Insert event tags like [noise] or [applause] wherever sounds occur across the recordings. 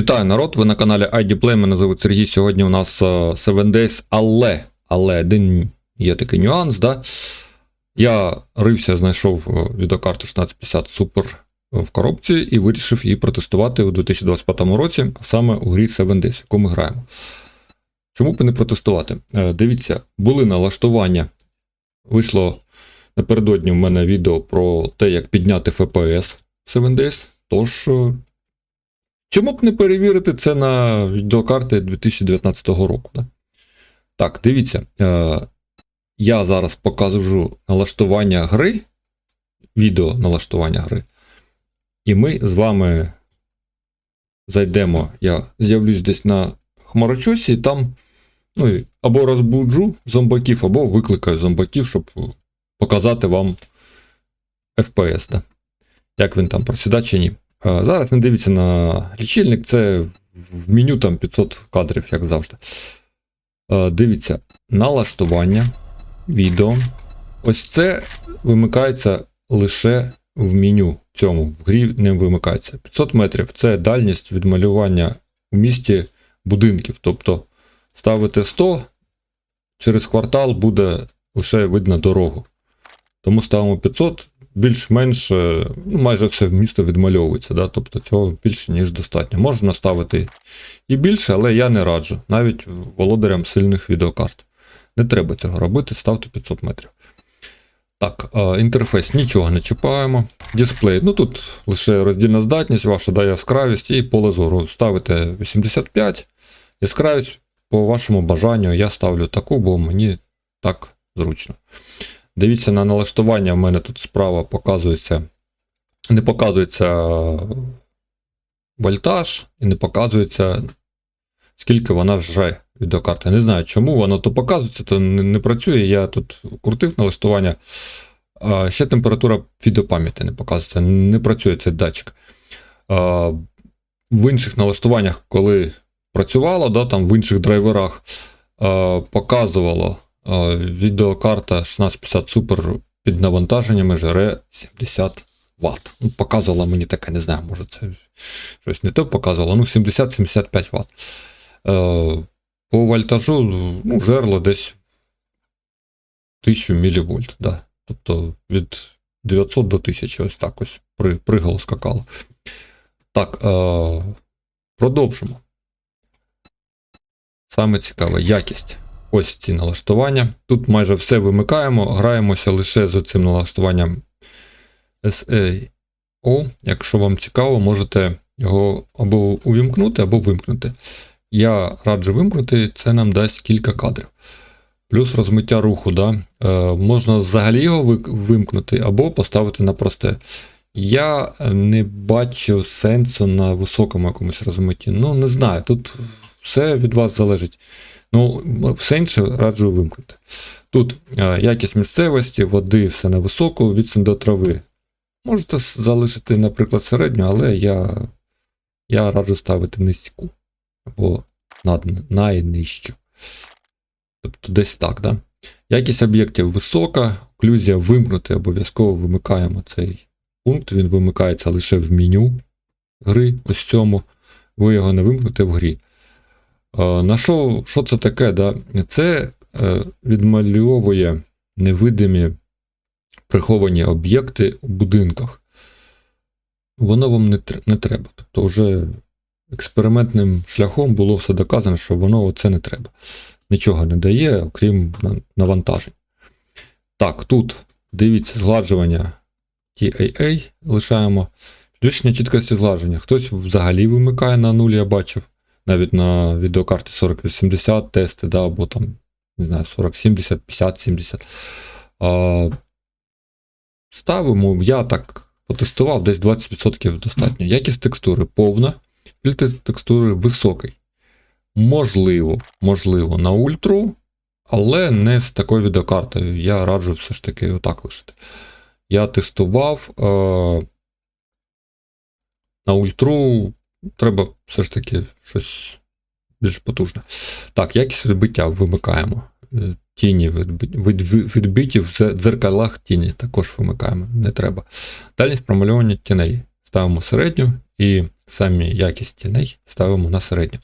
Вітаю народ, ви на каналі IDPlay, мене звуть Сергій. Сьогодні у нас е, 7 Days, але, але один є такий нюанс, да? Я рився, знайшов е, відеокарту 1650 Super в коробці і вирішив її протестувати у 2025 році, саме у грі 7 Days, яку ми граємо. Чому б не протестувати? Е, Дивіться, були налаштування. Вийшло напередодні в мене відео про те, як підняти FPS 7 Days. Тож, е, чому б не перевірити це на відеокарти 2019 року? Да? Так, дивіться. Е, я зараз покажу налаштування гри, відео налаштування гри. І ми з вами зайдемо. Я з'явлюсь десь на хмарочосі, і там ну, або розбуджу зомбаків, або викликаю зомбаків, щоб показати вам FPS. Да? Як він там просідає чи ні. Зараз не дивіться на лічильник, це в меню там 500 кадрів, як завжди. Дивіться, налаштування, відео. Ось це вимикається лише в меню цьому. В грі не вимикається. 500 метрів це дальність відмалювання у місті будинків. Тобто ставите 100, через квартал буде лише видно дорогу. Тому ставимо 500, більш-менш е, ну, майже все місто відмальовується. Да? Тобто цього більше, ніж достатньо. Можна ставити і більше, але я не раджу, навіть володарям сильних відеокарт. Не треба цього робити, ставте 500 метрів. Так, е, інтерфейс нічого не чіпаємо. Дисплей. Ну тут лише роздільна здатність, ваша да, яскравість і поле зору. Ставите 85. Яскравість по вашому бажанню я ставлю таку, бо мені так зручно. Дивіться на налаштування, в мене тут справа показується. Не показується вольтаж і не показується, скільки вона жре відеокарта. Не знаю, чому воно то показується, то не, працює. Я тут крутив налаштування. Ще температура відеопам'яті не показується. Не працює цей датчик. В інших налаштуваннях, коли працювало, да, там в інших драйверах показувало відеокарта 1650 Super під навантаженнями жре 70 Вт. Ну, показувала мені таке, не знаю, може це щось не то показувало. Ну, 70-75 Вт. Е, по вольтажу ну, жерло десь 1000 мВ. Да. Тобто від 900 до 1000 ось так ось при, пригало скакало. Так, е, продовжимо. Саме цікаве якість. Ось ці налаштування. Тут майже все вимикаємо, граємося лише з цим налаштуванням SAO. Якщо вам цікаво, можете його або увімкнути, або вимкнути. Я раджу вимкнути, це нам дасть кілька кадрів. Плюс розмиття руху. Да? Е, Можна взагалі його вимкнути, або поставити на просте. Я не бачу сенсу на високому якомусь розмитті. Ну, не знаю, тут все від вас залежить. Ну, все інше раджу вимкнути. Тут е, якість місцевості, води, все на високу, відстань до трави. Можете залишити, наприклад, середню, але я я раджу ставити низьку. Або над, найнижчу. Тобто десь так. Да? Якість об'єктів висока, оклюзія вимкнути, обов'язково вимикаємо цей пункт. Він вимикається лише в меню гри. Ось цьому. Ви його не вимкнете в грі. На що що це таке? Да? Це е, відмальовує невидимі приховані об'єкти у будинках. Воно вам не, не треба. Тобто, вже експериментним шляхом було все доказано, що воно це не треба. Нічого не дає, окрім навантажень. Так, тут дивіться згладжування TAA лишаємо. Підвищення чіткості згладження. Хтось взагалі вимикає на нуль, я бачив навіть на відеокарті 4080 тести, да, або там, не знаю, 4070, 5070. А, Ставимо, я так потестував, десь 20% достатньо. Якість текстури повна, фільтр текстури високий. Можливо, можливо, на ультру, але не з такою відеокартою. Я раджу все ж таки отак лишити. Я тестував е, на ультру треба все ж таки щось більш потужне. Так, якість відбиття вимикаємо. Е, тіні відбиті в дзеркалах тіні також вимикаємо, не треба. Дальність промальовування тіней. Ставимо середню і самі якість тіней ставимо на середню.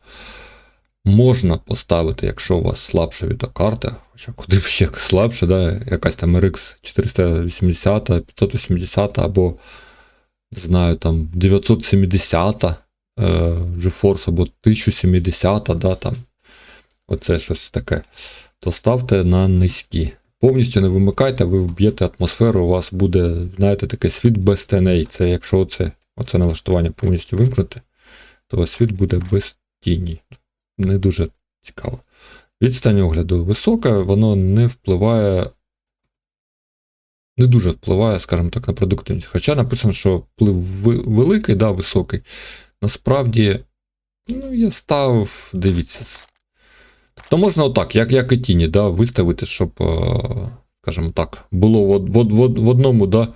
Можна поставити, якщо у вас слабша відеокарта, хоча куди ще слабше, да, якась там RX 480, 580 або, не знаю, там 970 е, GeForce або 1070, да, там, оце щось таке, то ставте на низькі. Повністю не вимикайте, ви вб'єте атмосферу, у вас буде, знаєте, такий світ без теней. Це якщо оце, оце налаштування повністю вимкнути, то світ буде без тіні. Не дуже цікаво. Відстань огляду висока, воно не впливає. Не дуже впливає, скажімо так, на продуктивність. Хоча написано, що вплив великий, да, високий. Насправді, ну, я ставив, дивіться. Тобто можна отак, як, як і тіні, да, виставити, щоб, е, скажімо так, було в, в, в, в одному да,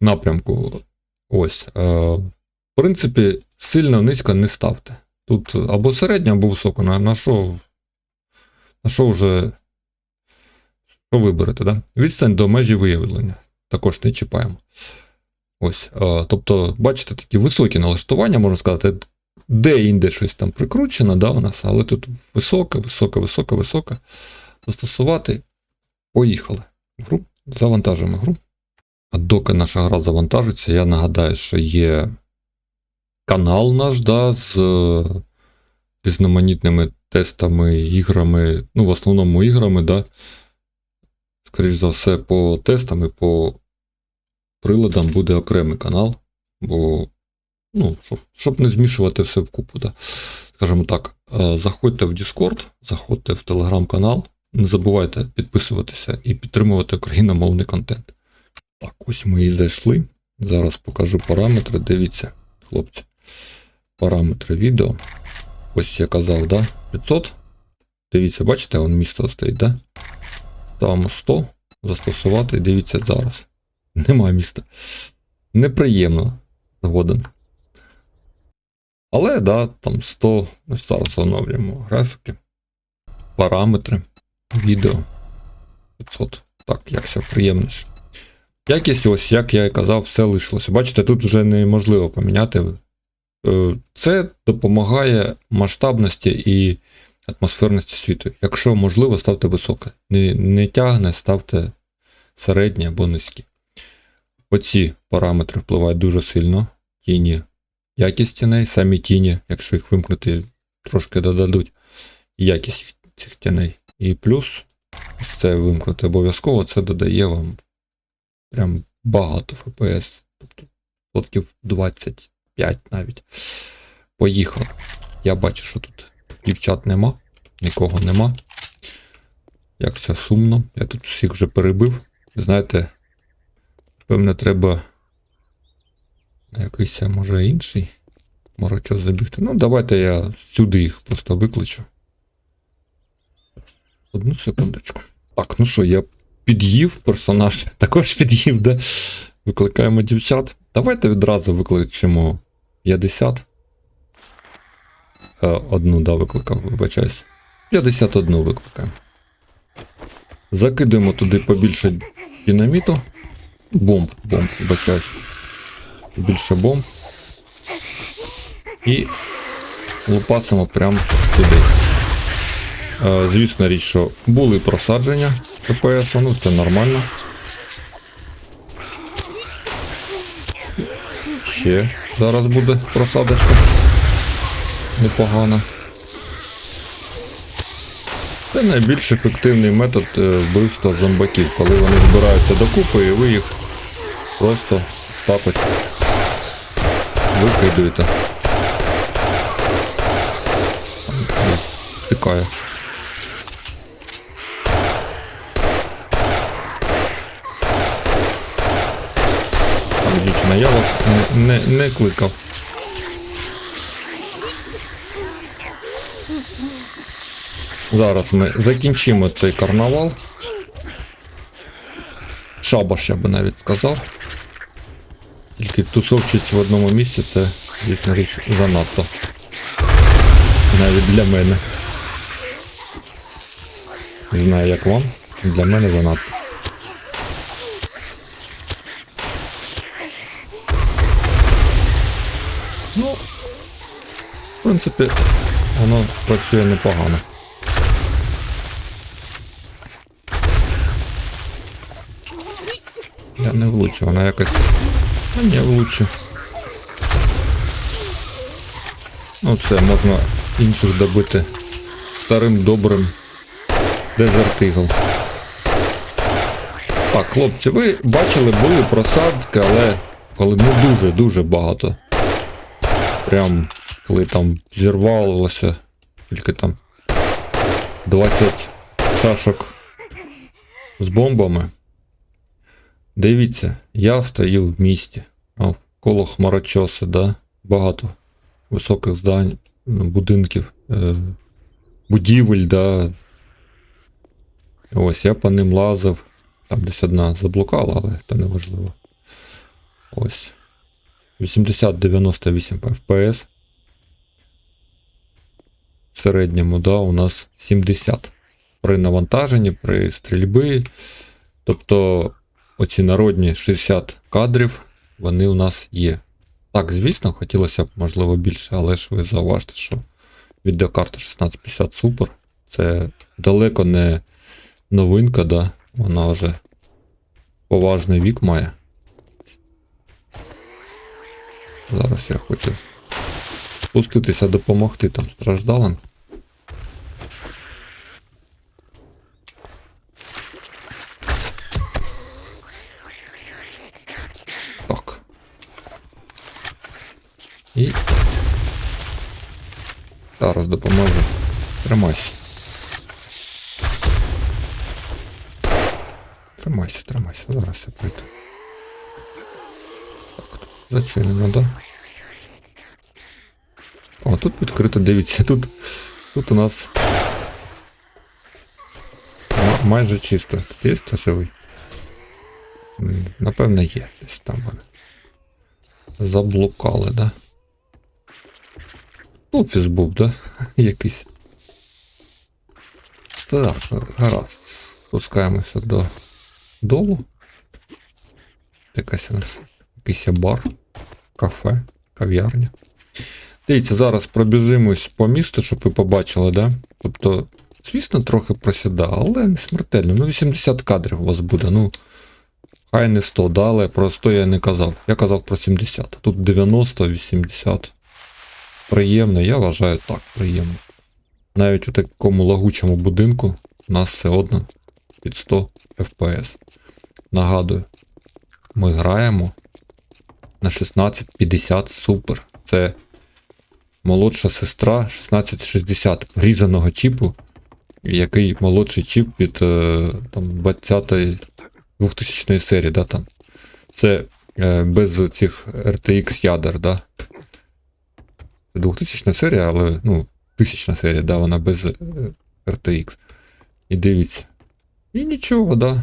напрямку. Ось. е, В принципі, сильно низько не ставте. Тут або середньо, або високо. На, на що? На що вже. Що виберете, да? Відстань до межі виявлення. Також не чіпаємо. Ось. Тобто, бачите, такі високі налаштування, можна сказати, де-інде щось там прикручено, да, у нас, але тут висока, висока, висока, висока. Застосувати. Поїхали. Гру. Завантажуємо гру. А доки наша гра завантажиться, я нагадаю, що є канал наш, да, з е, різноманітними тестами, іграми, ну, в основному іграми, да. Скоріш за все, по тестам і по приладам буде окремий канал, бо, ну, щоб, щоб не змішувати все вкупу, да. Скажімо так, е, заходьте в Discord, заходьте в телеграм-канал, не забувайте підписуватися і підтримувати україномовний контент. Так, ось ми і зайшли. Зараз покажу параметри. Дивіться, хлопці. Параметри відео. Ось я казав, да? 500. Дивіться, бачите, вон місто стоїть, да? Ставимо 100. Застосувати. Дивіться зараз. Немає міста. Неприємно. Згоден. Але, да, там 100. Ось зараз оновлюємо графіки. Параметри. Відео. 500. Так, як все приємніше. Якість, ось, як я і казав, все лишилося. Бачите, тут вже неможливо поміняти. Е, Це допомагає масштабності і атмосферності світу. Якщо можливо, ставте високе. Не, не тягне, ставте середні або низькі. Оці параметри впливають дуже сильно. Тіні, якість тіней, самі тіні, якщо їх вимкнути, трошки додадуть якість цих тіней. І плюс це вимкнути обов'язково, це додає вам прям багато FPS. Тобто відсотків 25 навіть. Поїхали. Я бачу, що тут дівчат нема, нікого нема. Як все сумно. Я тут всіх вже перебив. Знаєте, певне, треба якийсь, може, інший морочок забігти. Ну, давайте я сюди їх просто викличу. Одну секундочку. Так, ну що, я під'їв персонаж, [laughs] також під'їв, да? Викликаємо дівчат. Давайте відразу викличемо 50. Е, Одну, да, викликав, вибачаюсь. 51 викликаємо. Закидуємо туди побільше динаміту. Бомб, бомб, вибачаюсь. Більше бомб. І лупасимо прямо туди. Е, Звісно річ, що були просадження ППС, ну це нормально. Ще зараз буде просадочка. Непогана. Це найбільш ефективний метод е, вбивства зомбаків, коли вони збираються докупи і ви їх просто ось викидуєте. Там, Тикає. Там дівчина, я вас не, не, не кликав. Зараз ми закінчимо цей карнавал. Шабаш, я би навіть сказав. Тільки тусовчість в одному місці це, звісно річ, занадто. Навіть для мене. Не знаю, як вам. Для мене занадто. Ну, В принципі, воно працює непогано. Я не влучу, вона якось. Не влучу. Ну це можна інших добити старим добрим Eagle. Так, хлопці, ви бачили, були просадки, але коли не дуже-дуже багато. Прям коли там зірвалося, тільки там 20 шашок з бомбами. Дивіться, я стою в місті, коло хмарочоси, да? багато високих здань, будинків, е, будівель, да. Ось я по ним лазив. Там десь одна заблукала, але це не важливо. Ось. 80-98 FPS. В середньому, да, у нас 70. При навантаженні, при стрільби. Тобто оці народні 60 кадрів, вони у нас є. Так, звісно, хотілося б, можливо, більше, але ж ви зауважте, що відеокарта 1650 Super це далеко не новинка, да? вона вже поважний вік має. Зараз я хочу спуститися допомогти там страждалим. Так. І. Зараз допоможу. Тримайся. Тримайся, тримайся, зараз я прийду. Так, тут зачинено, да? О, тут відкрито, дивіться, тут, тут у нас майже чисто. Тут є хто живий? Напевно, є. Десь там вони. Заблукали, да? Офіс був, да? [laughs] Якийсь. Так, гаразд. Спускаємося до долу. Якась у нас якийсь бар, кафе, кав'ярня. Дивіться, зараз пробіжимось по місту, щоб ви побачили, да? Тобто, звісно, трохи просіда, але не смертельно. Ну, 80 кадрів у вас буде. Ну, хай не 100, да, але про 100 я не казав. Я казав про 70. Тут 90, 80. Приємно, я вважаю так, приємно. Навіть у такому лагучому будинку у нас все одно під 100 FPS. Нагадую, ми граємо на 1650 Super. Це молодша сестра 1660 різаного чіпу, який молодший чіп від е, там, 20-ї 2000 серії. Да, там. Це е, без цих RTX ядер, да. Це 2000 серія, але ну, 1000 серія, да, вона без е, RTX. І дивіться. І нічого, да.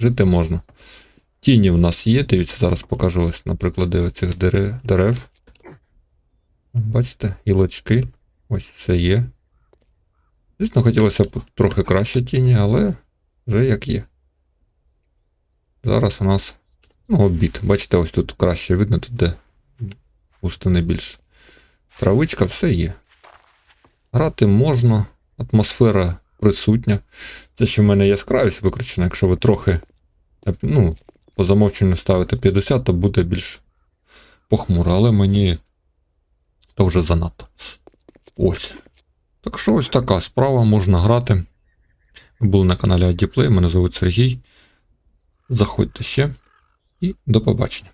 Жити можна. Тіні в нас є, дивіться, зараз покажу ось, наприклад, цих дерев. Бачите, гілочки. Ось все є. Звісно, хотілося б трохи краще тіні, але вже як є. Зараз у нас ну, обід. Бачите, ось тут краще видно, тут де густини більше. Травичка, все є. Грати можна, атмосфера присутня. Це ще в мене яскравість викручена. Якщо ви трохи ну, по замовченню ставите 50, то буде більш похмуро, але мені то вже занадто. Ось. Так що ось така справа, можна грати. Ви були на каналі IDPlay, мене звуть Сергій. Заходьте ще і до побачення.